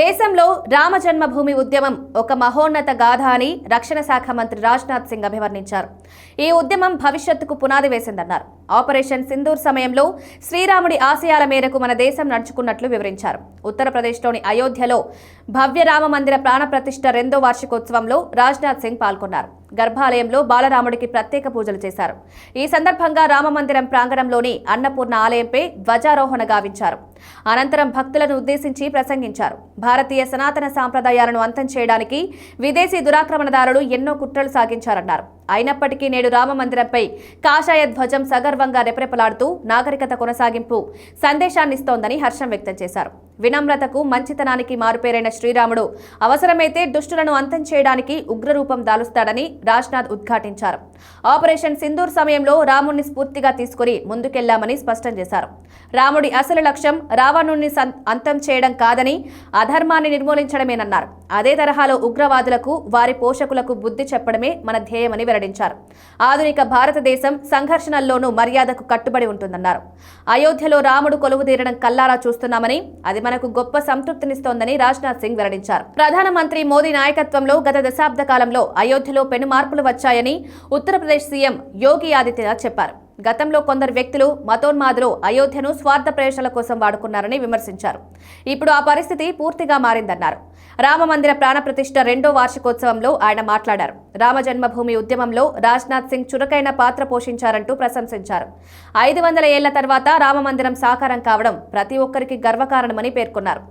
దేశంలో రామ జన్మభూమి ఉద్యమం ఒక మహోన్నత గాథ అని రక్షణ శాఖ మంత్రి రాజ్నాథ్ సింగ్ అభివర్ణించారు. ఈ ఉద్యమం భవిష్యత్తుకు పునాది వేసిందన్నారు. ఆపరేషన్ సింధూర్ సమయంలో శ్రీరాముడి ఆశయాల మేరకు మన దేశం నడుచుకున్నట్లు వివరించారు. ఉత్తరప్రదేశ్లోని అయోధ్యలో భవ్య రామ మందిర ప్రాణప్రతిష్ఠ రెండో వార్షికోత్సవంలో రాజ్నాథ్ సింగ్ పాల్గొన్నారు. గర్భాలయంలో బాలరాముడికి ప్రత్యేక పూజలు చేశారు. ఈ సందర్భంగా రామమందిరం ప్రాంగణంలోని అన్నపూర్ణ ఆలయంపై ధ్వజారోహణ గావించారు. అనంతరం భక్తులను ఉద్దేశించి ప్రసంగించారు. భారతీయ సనాతన సాంప్రదాయాలను అంతం చేయడానికి విదేశీ దురాక్రమణదారులు ఎన్నో కుట్రలు సాగించారన్నారు. అయినప్పటికీ నేడు రామమందిరంపై కాషాయ ధ్వజం సగర్వంగా రెపరెపలాడుతూ నాగరికత కొనసాగింపు సందేశాన్నిస్తోందని హర్షం వ్యక్తం చేశారు. వినమ్రతకు మంచితనానికి మారుపేరైన శ్రీరాముడు. అవసరమైతే దుష్టులను అంతం చేయడానికి ఉగ్రరూపం దాలుస్తాడని రాజ్నాథ్ ఉద్ఘాటించారు. ఆపరేషన్ సింధూర్ సమయంలో రాముణ్ణి స్ఫూర్తిగా తీసుకుని ముందుకెళ్ళామని స్పష్టం చేశారు. రాముడి అసలు లక్ష్యం రావణుణ్ణి అంతం చేయడం కాదని అధర్మాన్ని నిర్మూలించడమేనన్నారు. అదే తరహాలో ఉగ్రవాదులకు వారి పోషకులకు బుద్ధి చెప్పడమే మన ధ్యేయమని వెల్లడించారు. ఆధునిక భారతదేశం సంఘర్షణల్లోనూ మర్యాదకు కట్టుబడి ఉంటుందన్నారు. అయోధ్యలో రాముడు కొలువు తీరడం కల్లారా చూస్తున్నామని అది మనకు గొప్ప సంతృప్తినిస్తోందని రాజ్నాథ్ సింగ్ వెల్లడించారు. ప్రధానమంత్రి మోదీ నాయకత్వంలో గత దశాబ్ద కాలంలో అయోధ్యలో పెను మార్పులు వచ్చాయని ఉత్తరప్రదేశ్ సీఎం యోగి ఆదిత్యనాథ్ చెప్పారు. గతంలో కొందరు వ్యక్తులు మతోన్మాదులు అయోధ్యను స్వార్థ ప్రయోజనాల కోసం వాడుకున్నారని విమర్శించారు. ఇప్పుడు ఆ పరిస్థితి పూర్తిగా మారిందన్నారు. రామమందిర ప్రాణప్రతిష్ఠ రెండో వార్షికోత్సవంలో ఆయన మాట్లాడారు. రామ జన్మభూమి ఉద్యమంలో రాజ్నాథ్ సింగ్ చురుకైన పాత్ర పోషించారంటూ ప్రశంసించారు. ఐదు వందల ఏళ్ళ తర్వాత రామమందిరం సాకారం కావడం ప్రతి ఒక్కరికి గర్వకారణమని పేర్కొన్నారు.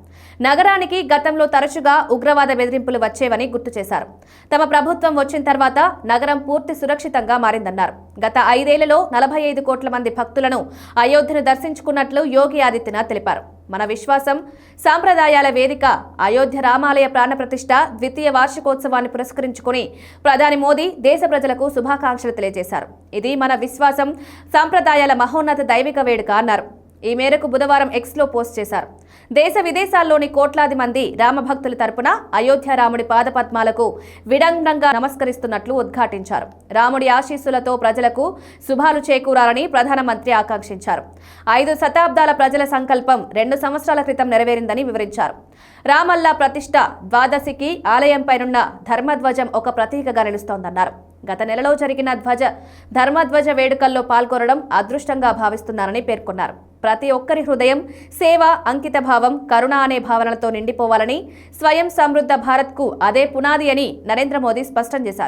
నగరానికి గతంలో తరచుగా ఉగ్రవాద బెదిరింపులు వచ్చేవని గుర్తు చేశారు. తమ ప్రభుత్వం వచ్చిన తర్వాత నగరం పూర్తి సురక్షితంగా మారిందన్నారు. గత ఐదేళ్ళలో నలభై ఐదు కోట్ల మంది భక్తులను అయోధ్యను దర్శించుకున్నట్లు యోగి ఆదిత్యనాథ్ తెలిపారు. మన విశ్వాసం. సాంప్రదాయాల వేదిక అయోధ్య రామాలయ ప్రాణప్రతిష్ఠ ద్వితీయ వార్షికోత్సవాన్ని పురస్కరించుకుని ప్రధాని మోదీ దేశ ప్రజలకు శుభాకాంక్షలు తెలియజేశారు. ఇది మన విశ్వాసం సాంప్రదాయాల మహోన్నత దైవిక వేడుక అన్నారు. ఈ మేరకు బుధవారం ఎక్స్లో పోస్ట్ చేశారు. దేశ విదేశాల్లోని కోట్లాది మంది రామభక్తుల తరపున అయోధ్య రాముడి పాదపద్మాలకు విడంగంగా నమస్కరిస్తున్నట్లు ఉద్ఘాటించారు. రాముడి ఆశీస్సులతో ప్రజలకు శుభాలు చేకూరాలని ప్రధానమంత్రి ఆకాంక్షించారు. ఐదు శతాబ్దాల ప్రజల సంకల్పం రెండు సంవత్సరాల క్రితం నెరవేరిందని వివరించారు. రామల్లా ప్రతిష్ట ద్వాదశికి ఆలయంపైనున్న ధర్మధ్వజం ఒక ప్రతీకగా నిలుస్తోందన్నారు. గత నెలలో జరిగిన ధ్వజ ధర్మధ్వజ వేడుకల్లో పాల్గొనడం అదృష్టంగా భావిస్తున్నారని పేర్కొన్నారు. ప్రతి ఒక్కరి హృదయం సేవ అంకిత భావం కరుణ అనే భావనలతో నిండిపోవాలని స్వయం సమృద్ధ భారత్కు అదే పునాది అని నరేంద్ర మోదీ స్పష్టం చేశారు.